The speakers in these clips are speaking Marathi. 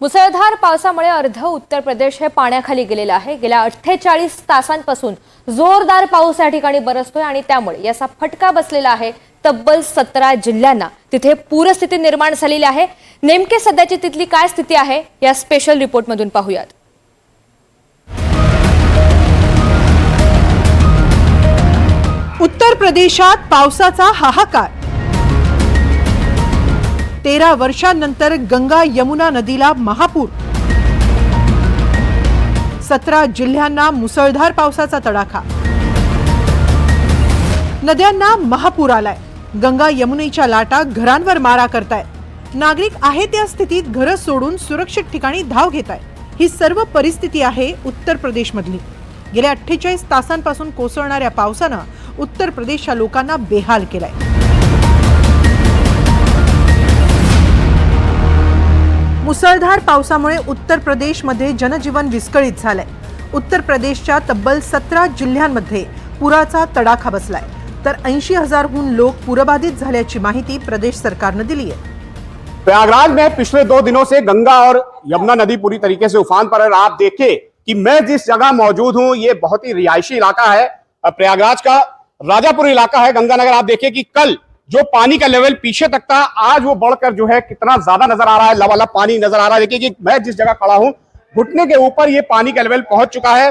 मुसळधार पावसामुळे अर्ध उत्तर प्रदेश हे पाण्याखाली गेलेलं आहे. गेल्या अठ्ठेचाळीस तासांपासून जोरदार पाऊस या ठिकाणी बरसतोय आणि त्यामुळे याचा फटका बसलेला आहे. तब्बल सतरा जिल्ह्यांना तिथे पूरस्थिती निर्माण झालेली आहे. नेमके सध्याची तिथली काय स्थिती आहे या स्पेशल रिपोर्टमधून पाहूयात. उत्तर प्रदेशात पावसाचा हाहाकार तेरा वर्षांनंतर गंगा यमुना नदीला महापूर. सतरा जिल्ह्यांना मुसळधार पावसाचा तडाखा. नद्यांना महापूर आलाय. गंगा यमुनेच्या लाटा घरांवर मारा करतायत नागरिक आहे त्या स्थितीत घरं सोडून सुरक्षित ठिकाणी धाव घेत आहेत ही सर्व परिस्थिती आहे उत्तर प्रदेशमधली. गेल्या अठ्ठेचाळीस तासांपासून कोसळणाऱ्या पावसानं उत्तर प्रदेशच्या लोकांना बेहाल केलाय. मुसळधार पावसामुळे उत्तर प्रदेशमध्ये जनजीवन विस्कळीत झालंय. उत्तर प्रदेशच्या तब्बल सतरा जिल्ह्यांमध्ये पुराचा तडाखा बसलाय. तर ऐंशी हजारहून लोक पूरबाधित झाल्याची माहिती प्रदेश सरकारनं दिली आहे. प्रयागराज में पिछले दो दिनों से गंगा और यमुना नदी पूरी तरीके से उफान पर है आप देखिए कि मैं जिस जगह मौजूद हूं ये बहुत ही रिहायशी इलाका है। प्रयागराज का राजापुर इलाका है गंगानगर आप देखिए कि कल जो पानी का लेवल पीछे तक था, आज वो बढ़कर जो है कितना ज़्यादा नज़र आ रहा है, लबालब पानी नज़र आ रहा है। देखिए कि मैं जिस जगह खड़ा हूँ, घुटने के ऊपर ये पानी का लेवल पहुँच चुका है।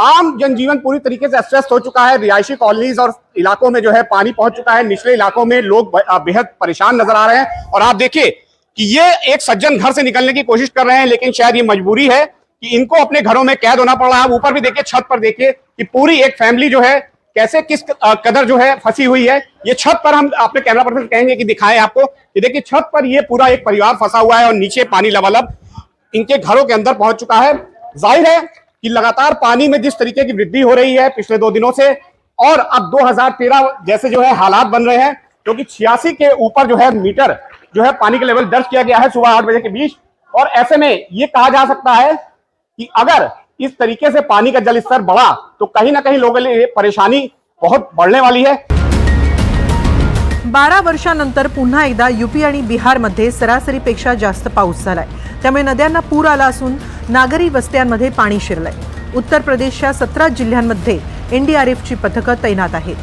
आम जनजीवन पूरी तरीके से अस्वस्थ हो चुका है। रिहायशी कॉलोनीज और इलाकों में जो है पानी पहुँच चुका है। निचले इलाकों में लोग बेहद परेशान नज़र आ रहे हैं। और आप देखिए कि ये एक सज्जन घर से निकलने की कोशिश कर रहे हैं, लेकिन शायद ये मजबूरी है कि इनको अपने घरों में कैद होना पड़ रहा है। ऊपर भी देखिए, छत पर देखिए कि पूरी एक फैमिली जो है कैसे, किस कदर जो है फंसी हुई है, ये छत पर हम अपने कैमरा पर्सन कहेंगे कि दिखाएँ आपको ये देखिए छत पर ये पूरा एक परिवार फंसा हुआ है और नीचे पानी लबालब इनके घरों के अंदर पहुँच चुका है। ज़ाहिर है कि लगातार पानी में जिस तरीके की वृद्धि हो रही है पिछले दो दिनों से और अब 2013 जैसे जो है हालात बन रहे हैं, क्योंकि छियासी के ऊपर जो है मीटर जो है पानी का लेवल दर्ज किया गया है सुबह आठ बजे के बीच और ऐसे में ये कहा जा सकता है कि अगर इस तरीके से पानी का जल स्तर बढ़ा तो कहीं ना कहीं लोगों के लिए परेशानी बहुत बढ़ने वाली है। बारा वर्षानंतर पुन्हा एकदा युपी आणि बिहारमध्ये सरासरीपेक्षा जास्त पाऊस झालाय. त्यामुळे नद्यांना पूर आला असून नागरी वस्त्यांमध्ये पाणी शिरलंय. उत्तर प्रदेशच्या सतरा जिल्ह्यांमध्ये एनडीआरएफची पथकं तैनात आहेत.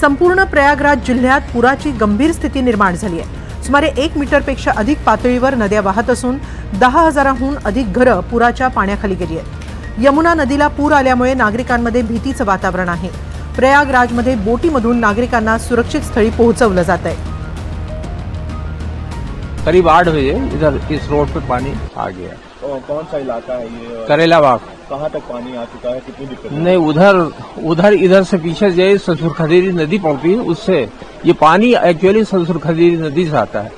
संपूर्ण प्रयागराज जिल्ह्यात पुराची गंभीर स्थिती निर्माण झाली आहे. सुमारे एक मीटरपेक्षा अधिक पातळीवर नद्या वाहत असून दहा हजाराहून अधिक घरं पुराच्या पाण्याखाली गेली आहेत. यमुना नदीला पूर आल्यामुळे नागरिकांमध्ये भीतीचं वातावरण आहे. प्रयागराजमध्ये बोटीमधून नागरिकांना सुरक्षित स्थळी पोहोचवलं जात आहे. करीब आठ बजे इधर इस रोड पे पानी आ गया कौन सा इलाका है ये करेला बाग। कहाँ तक पानी आ चुका है? कितनी दिक्कत नहीं उधर उधर इधर से पीछे जो ससुर खदेरी नदी पड़ती है उससे ये पानी एक्चुअली ससुर खदेरी नदी से आता है।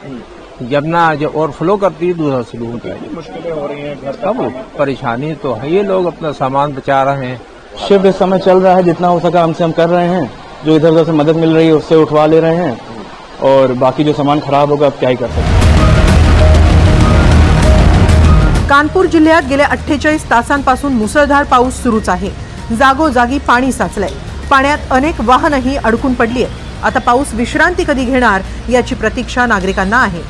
यमुना जो और ओवरफ्लो करती है दूसरा शुरू होता है। मुश्किलें हो रही हैं घर सब परेशानी तो है ये लोग अपना सामान बचा रहे हैं। शिफ्ट इस समय चल रहा है जितना हो सका हमसे हम कर रहे हैं। जो इधर उधर से मदद मिल रही है उससे उठवा ले रहे हैं। और बाकी जो सामान खराब होगा अब क्या ही कर सकते हैं। कानपूर जिल्ह्यात गेल्या अठ्ठेचाळीस तासांपासून मुसळधार पाऊस सुरूच आहे. जागोजागी पाणी साचलंय. पाण्यात अनेक वाहनंही अडकून पडली आहेत आता पाऊस विश्रांती कधी घेणार याची प्रतीक्षा नागरिकांना आहे.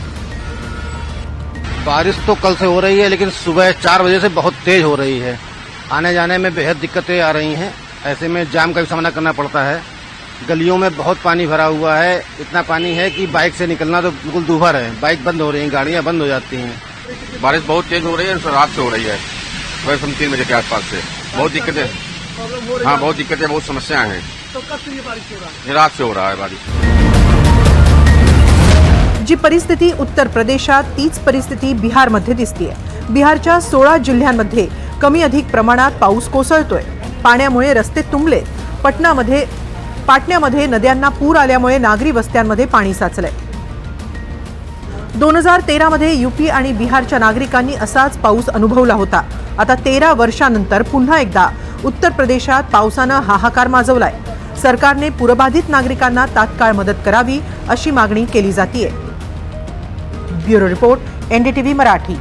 बारिश तो कल से हो रही है लेकिन सुबह चार बजे से बहुत तेज हो रही है। आने जाने में बेहद दिक्कतें आ रही हैं। ऐसे में जाम का भी सामना करना पड़ता है। गलियों में बहुत पानी भरा हुआ है। इतना पानी है कि बाइक से निकलना तो बिल्कुल दूभर है। बाइक बंद हो रही है गाड़ियां बंद हो जाती हैं। बारिश बहुत तेज हो रही है रात से हो रही है। सुबह सम तीन बजे के आसपास से। बहुत दिक्कतें हाँ बहुत दिक्कतें बहुत समस्याएं हैं। ये रात से हो रहा है बारिश। जी परिस्थिती उत्तर प्रदेशात तीच परिस्थिती बिहारमध्ये दिसतीये. बिहारच्या सोळा जिल्ह्यांमध्ये कमी अधिक प्रमाणात पाऊस कोसळतोय. पाण्यामुळे रस्ते तुंबले पटनामध्ये पाटण्यामध्ये नद्यांना पूर आल्यामुळे नागरी वस्त्यांमध्ये पाणी साचलंय. दोन हजार तेरामध्ये युपी आणि बिहारच्या नागरिकांनी असाच पाऊस अनुभवला होता. आता तेरा वर्षानंतर पुन्हा एकदा उत्तर प्रदेशात पावसानं हाहाकार माजवलाय. सरकारने पूरबाधित नागरिकांना तात्काळ मदत करावी अशी मागणी केली जातीय. Bureau report NDTV Marathi.